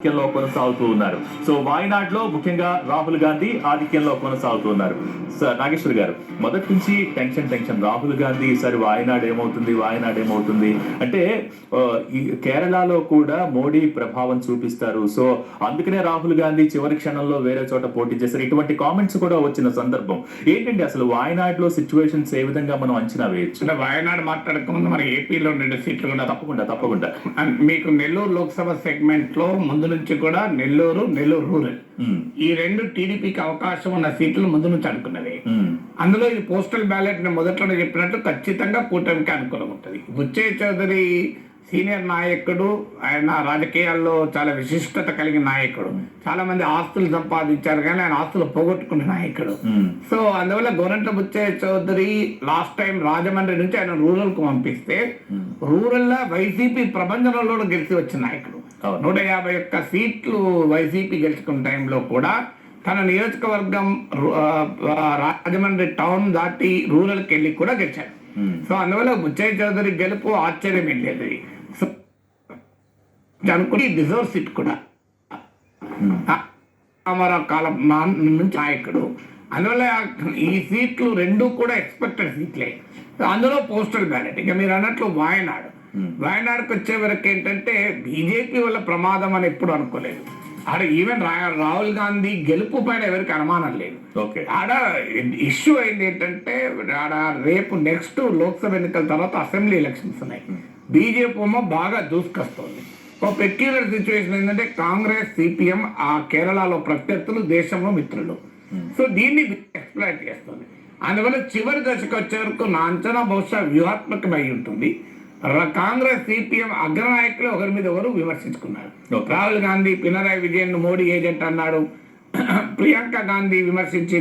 ఆధిక్యంలో కొనసాగుతూ ఉన్నారు. సో వాయనాడులో ముఖ్యంగా రాహుల్ గాంధీ ఆధిక్యంలో కొనసాగుతూ ఉన్నారు. నాగేశ్వర్ గారు మొదటి నుంచి టెన్షన్ టెన్షన్. రాహుల్ గాంధీ ఈసారి వాయనాడు ఏమవుతుంది వాయనాడు ఏమవుతుంది? అంటే కేరళలో కూడా మోడీ ప్రభావం చూపిస్తారు. సో అందుకనే రాహుల్ గాంధీ చివరి క్షణంలో వేరే చోట పోటీ చేశారు. ఇటువంటి కామెంట్స్ కూడా వచ్చిన సందర్భం. ఏంటంటే అసలు వాయనాడులో సిచ్యువేషన్స్ ఏ విధంగా మనం అంచనా వేయొచ్చు? అంటే వాయనాడు మాట్లాడకముందు మన ఏపీలో రెండు సీట్లు కూడా తప్పకుండా తప్పకుండా. మీకు నెల్లూరు లోక్సభ సెగ్మెంట్లో ముందు నుంచి కూడా నెల్లూరు నెల్లూరు రూరల్. ఈ రెండు టీడీపీకి అవకాశం ఉన్న సీట్లు ముందు నుంచి అనుకున్నవి. ఉమ్, అందులో ఇది పోస్టల్ బ్యాలెట్ మొదట్లో చెప్పినట్టు ఖచ్చితంగా కూటమికి అనుకూలం ఉంటుంది. బుచ్చయ్య చౌదరి సీనియర్ నాయకుడు ఆయన రాజకీయాల్లో చాలా విశిష్టత కలిగిన నాయకుడు. చాలా మంది ఆస్తులు సంపాదించారు కానీ ఆయన ఆస్తులు పోగొట్టుకున్న నాయకుడు. సో అందువల్ల గోరంట్ల బుచ్చయ్య చౌదరి లాస్ట్ టైం రాజమండ్రి నుంచి ఆయన రూరల్కు పంపిస్తే రూరల్లో వైసీపీ కూడా గెలిచి వచ్చిన నాయకుడు. నూట యాభై ఒక్క సీట్లు వైసీపీ గెలుచుకున్న టైంలో కూడా తన నియోజకవర్గం రాజమండ్రి టౌన్ దాటి రూరల్కి వెళ్ళి కూడా గెలిచాడు. సో అందువల్ల బుచ్చయ్య చౌదరి గెలుపు ఆశ్చర్యం సో అనుకుని డిజర్వ్ సీట్ కూడా. రామారావు కాలం నుంచి నాయకుడు. అందువల్ల ఈ సీట్లు రెండు కూడా ఎక్స్పెక్టెడ్ సీట్లే. అందులో పోస్టల్ బ్యాలెట్. ఇక మీరు అన్నట్లు వాయనాడు. వాయనాడుకు వచ్చే వరకు ఏంటంటే బీజేపీ వల్ల ప్రమాదం అని ఎప్పుడు అనుకోలేదు. ఆడ ఈవెన్ రాహుల్ గాంధీ గెలుపు పైన ఎవరికి అనుమానం లేదు. ఓకే. ఆడ ఇష్యూ అయింది ఏంటంటే ఆడ రేపు నెక్స్ట్ లోక్సభ ఎన్నికల తర్వాత అసెంబ్లీ ఎలక్షన్స్ ఉన్నాయి. బీజేపీ ఏమో బాగా దూసుకొస్తుంది. ఒక పెక్యులర్ సిచ్యువేషన్ ఏంటంటే కాంగ్రెస్ సిపిఎం ఆ కేరళలో ప్రత్యర్థులు దేశంలో మిత్రులు. సో దీన్ని ఎక్స్ప్లైట్ చేస్తుంది. అందువల్ల చివరి దశకు వచ్చే వరకు నా అంచనా బహుశా వ్యూహాత్మకమై ఉంటుంది. కాంగ్రెస్ సిపిఎం అగ్రనాయకులు ఒకరి మీద ఒకరు విమర్శించుకున్నారు. రాహుల్ గాంధీ పినరాయి విజయన్ మోడీ ఏజెంట్ అన్నాడు. ప్రియాంక గాంధీ విమర్శించింది.